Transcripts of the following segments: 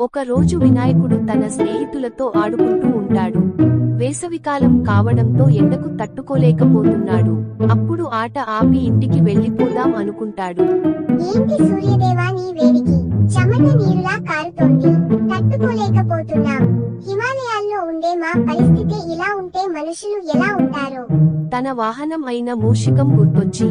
ఒక రోజు వినాయకుడు తన స్నేహితులతో ఆడుకుంటూ ఉంటాడు. వేసవికాలం కావడంతో ఎండకు తట్టుకోలేకపోతున్నాడు. అప్పుడు ఆట ఆపి ఇంటికి వెళ్ళిపోదాం అనుకుంటాడు. ఏంటి సూర్యదేవా నీ వేడికి? చెమట నీరులా కారుతోంది. తట్టుకోలేకపోతున్నాం. హిమాలయాల్లో ఉండే మా పరిస్థితి ఇలా ఉంటే మనుషులు ఎలా ఉంటారో? తన వాహనం అయిన మూషికం గుర్తొచ్చి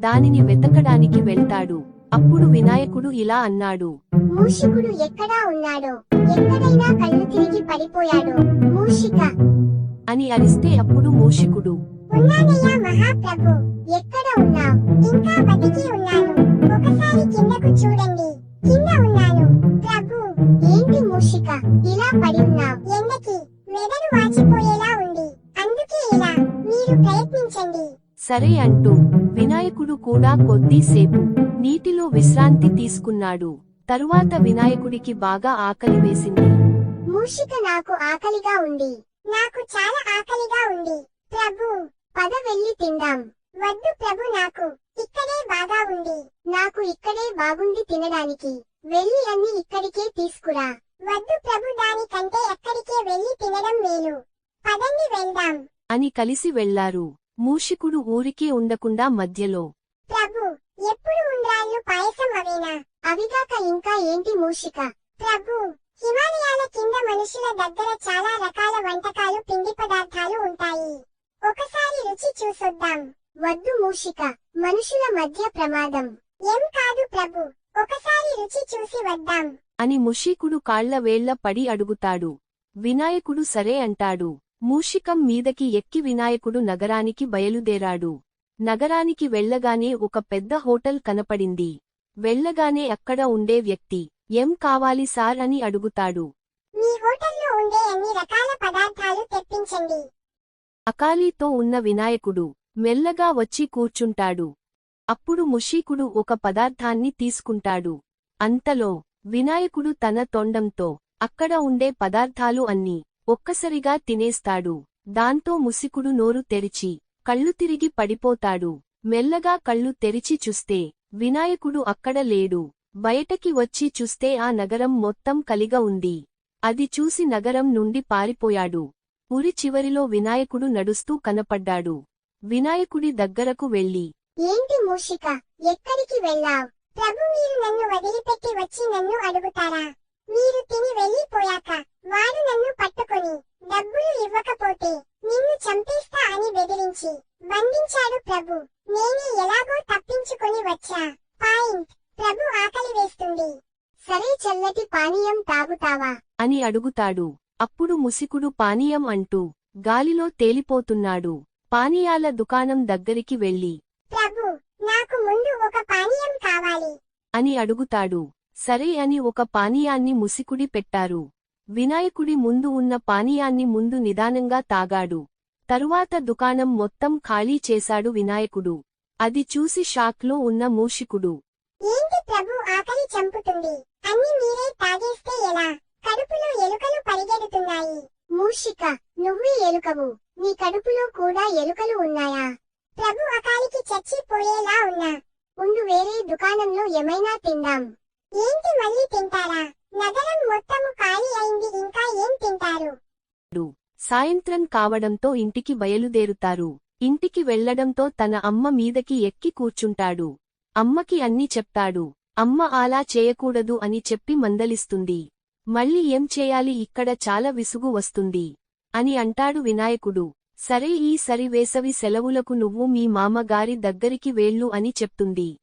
దానిని వెతకడానికి వెళ్తాడు. అప్పుడు వినాయకుడు ఇలా అన్నాడు. మూషికుడు ఎక్కడా ఉన్నాడో? ఎక్కడైనా కళ్ళు తిరిగి పడిపోయాడో. మూషిక. అని అరిస్తే అప్పుడు మూషికుడు. ఉన్నానయ్యా మహాప్రభు ఎక్కడ ఉన్నావ్? ఇంకా బతికి ఉన్నాను. ఒకసారి కిందకు చూడండి. కింద ఉన్నాను. ప్రభు ఏంటి మూషిక? ఇలా పడి ఉన్నావ్. ఎండకి? వెదరు వాచిపోయేలా ఉంది. అందుకే ఇలా. మీరు ప్రయత్నించండి. సరే అంటూ వినాయకుడు కూడా కొద్దిసేపు నీటిలో విశ్రాంతి తీసుకున్నాడు. తరువాత వినాయకుడికి బాగా ఆకలి వేసింది. మూషిక నాకు ఆకలిగా ఉంది. నాకు చాలా ఆకలిగా ఉంది. ప్రభు పద వెళ్ళి తిందాం. వద్దు ప్రభు నాకు ఇక్కడే బాగా ఉంది. నాకు ఇక్కడే బాగుంది తినడానికి. వెళ్ళి అన్ని ఇక్కడికే తీసుకురా. వద్దు ప్రభు దానికంటే ఎక్కడికే వెళ్ళి తినడం మేలు. పదండి వెళ్దాం. అని కలిసి వెళ్ళారు. మూషికుడు ఊరికే ఉండకుండా మధ్యలో. ప్రభు ఎప్పుడు ఉండ్రాళ్ళు పాయసం అవేనా? అవిగాక ఇంకా ఏంటి మూషిక? ప్రభు హిమాలయాల కింద మనుషుల దగ్గర చాలా రకాల వంటకాలు పిండి పదార్థాలు ఉంటాయి. ఒకసారి రుచి చూసొద్దాం. వద్దు మూషిక మనుషుల మధ్య ప్రమాదం. ఏం కాదు ప్రభు ఒకసారి రుచి చూసి వద్దాం. అని ముషీకుడు కాళ్ళ వేళ్ళ పడి అడుగుతాడు. వినాయకుడు సరే అంటాడు. మూషికం మీదకి ఎక్కి వినాయకుడు నగరానికి బయలుదేరాడు. నగరానికి వెళ్ళగానే ఒక పెద్ద హోటల్ కనపడింది. వెళ్ళగానే అక్కడ ఉండే వ్యక్తి ఏం కావాలి సార్? అని అడుగుతాడు. మీ హోటల్లో ఉండే అన్ని రకాల పదార్థాలు తెప్పించండి? అకాలీతో ఉన్న వినాయకుడు మెల్లగా వచ్చి కూర్చుంటాడు. అప్పుడు ముషీకుడు ఒక పదార్థాన్ని తీసుకుంటాడు. అంతలో వినాయకుడు తన తొండంతో అక్కడ ఉండే పదార్థాలు అన్నీ ఒక్కసరిగా తినేస్తాడు. దాంతో ముసికుడు నోరు తెరిచి కళ్ళు తిరిగి పడిపోతాడు. మెల్లగా కళ్ళు తెరిచి చూస్తే వినాయకుడు అక్కడ లేడు. బయటకి వచ్చి చూస్తే ఆ నగరం మొత్తం కలిగ ఉంది. అది చూసి నగరం నుండి పారిపోయాడు. ఉరి చివరిలో వినాయకుడు నడుస్తూ కనపడ్డాడు. వినాయకుడి దగ్గరకు వెళ్ళి ఏంటి మూషిక? ఎక్కడికి వెళ్ళావ్? ప్రభు మీరు నన్ను వదిలిపెట్టి వచ్చి నన్ను అడుగుతారా? మీరు తిని వెళ్ళిపోయాక వాడు నన్ను పట్టుకొని డబ్బులు ఇవ్వకపోతే నిన్ను చంపేస్తా అని బెదిరించి బంధించాడు ప్రభు నేనే ఎలాగో తప్పించుకొని వచ్చా పాయింట్ ప్రభు ఆకలి వేస్తుంది. సరే చల్లటి పానీయం తాగుతావా? అని అడుగుతాడు. అప్పుడు ముసికుడు పానీయం అంటూ గాలిలో తేలిపోతున్నాడు. పానీయాల దుకాణం దగ్గరికి వెళ్ళి ప్రభు నాకు ముందు ఒక పానీయం కావాలి. అని అడుగుతాడు. సరే అని ఒక పానీయాన్ని ముసికుడి పెట్టారు. వినాయకుడి ముందు ఉన్న పానీయాన్ని ముందు నిదానంగా తాగాడు. తరువాత దుకాణం మొత్తం ఖాళీ చేశాడు వినాయకుడు. అది చూసి షాక్లో ఉన్న మూషికుడు. ఏంటి ప్రభు ఆకలి చంపుతుంది? అన్ని మీరే తాగేస్తే ఎలా? కడుపులో ఎలుకలు పరిగెడుతున్నాయి. మూషిక నువ్వు ఎలుకవు. నీ కడుపులో కూడా ఎలుకలు ఉన్నాయా? ప్రభు అకాలికి చచ్చిపోయేలా ఉన్నా. ఉండు వేరే దుకాణంలో ఏమైనా తిందాం. ఏంటి మళ్ళీ తింటారా? నగరం మొత్తము ఖాళీ అయింది ఇంకా ఏం తింటారు? సాయంత్రం కావడంతో ఇంటికి బయలుదేరుతారు. ఇంటికి వెళ్ళడంతో తన అమ్మ మీదకి ఎక్కి కూర్చుంటాడు. అమ్మకి అన్ని చెప్తాడు. అమ్మ అలా చేయకూడదు అని చెప్పి మందలిస్తుంది. మళ్ళీ ఏం చేయాలి? ఇక్కడ చాలా విసుగు వస్తుంది. అని అంటాడు వినాయకుడు. సరే ఈ సరి వేసవి సెలవులకు నువ్వు మీ మామగారి దగ్గరికి వేళ్ళు అని చెప్తుంది.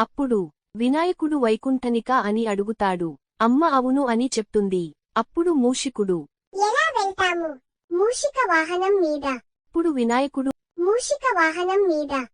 అప్పుడు వినాయకుడు వైకుంఠనిక అని అడుగుతాడు. అమ్మ అవును అని చెప్తుంది. అప్పుడు మూషికుడు. ఎలా వెళ్తాము? మూషిక వాహనం మీద. అప్పుడు వినాయకుడు. మూషిక వాహనం మీద.